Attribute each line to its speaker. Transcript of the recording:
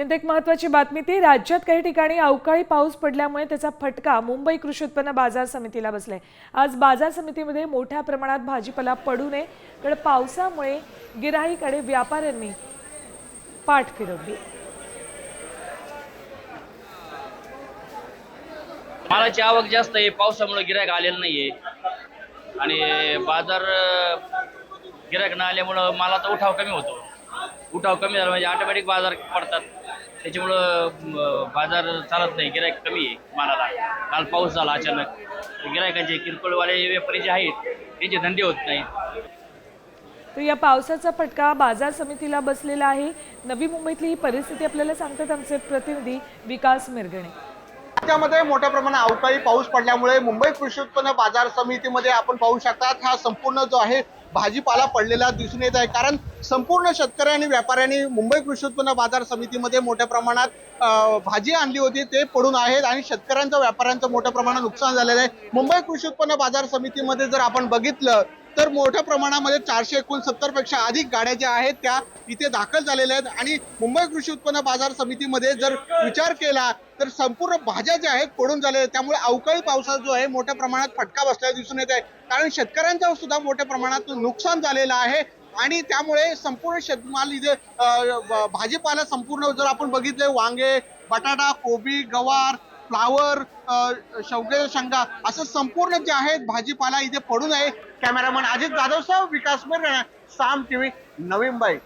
Speaker 1: यात एक महत्वाची बातमी ती राज्यात काही ठिकाणी अवकाळी पाऊस पडल्यामुळे त्याचा फटका मुंबई कृषी उत्पन्न बाजार समितीला बसलाय. आज बाजार समितीमध्ये मोठ्या प्रमाणात भाजीपाला पडू नये कारण पावसामुळे गिराईकडे व्यापाऱ्यांनी पाठ फिरवली.
Speaker 2: मालाची आवक जास्त आहे पावसामुळे गिरायक आलेलं नाहीये. आणि बाजार गिरायक न आल्यामुळं मालाचा उठाव कमी होतो. उठाव कमी झाला म्हणजे ऑटोमॅटिक बाजार पडतात. त्याच्यामुळं बाजार चालत नाही. गिरायक कमी आहे मालाला. काल पाऊस झाला अचानक. गिरायकांचे किरकोळवाले व्यापारी जे आहेत त्यांचे धंदे होत नाहीत.
Speaker 1: तर या पावसाचा फटका बाजार समितीला बसलेला आहे. नवी मुंबईतली ही परिस्थिती आपल्याला सांगतात आमचे प्रतिनिधी विकास मिरगणे.
Speaker 3: राज्यामध्ये मोठ्या प्रमाणात अवकाळी पाऊस पडल्यामुळे मुंबई कृषी उत्पन्न बाजार समितीमध्ये आपण पाहू शकतात हा संपूर्ण जो आहे भाजीपाला पडलेला दिसून येत आहे. कारण संपूर्ण शेतकरी आणि व्यापाऱ्यांनी मुंबई कृषी उत्पन्न बाजार समितीमध्ये मोठ्या प्रमाणात भाजी आणली होती. ते पडून आहेत आणि शेतकऱ्यांचं व्यापाऱ्यांचं मोठ्या प्रमाणात नुकसान झालेलं आहे. मुंबई कृषी उत्पन्न बाजार समितीमध्ये जर आपण बघितलं तर मोठ्या प्रमाणामध्ये चारशे एकोणसत्तरपेक्षा अधिक गाड्या ज्या आहेत त्या इथे दाखल झालेल्या आहेत. आणि मुंबई कृषी उत्पन्न बाजार समितीमध्ये जर विचार केला तर संपूर्ण भाज्या ज्या आहेत पडून झालेल्या आहेत. त्यामुळे अवकाळी पावसाचा जो आहे मोठ्या प्रमाणात फटका बसलेला दिसून येत आहे. कारण शेतकऱ्यांचं सुद्धा मोठ्या प्रमाणात नुकसान झालेलं आहे. आणि त्यामुळे संपूर्ण शेतमाल इथे भाजीपाला संपूर्ण जर आपण बघितले वांगे बटाटा कोबी गवार फ्लावर शेवगे शेंगा असं संपूर्ण जे आहेत भाजीपाला इथे पडून आहे कॅमेरामन अजित जाधव सह विकास मिरगणा साम टीव्ही नवी मुंबई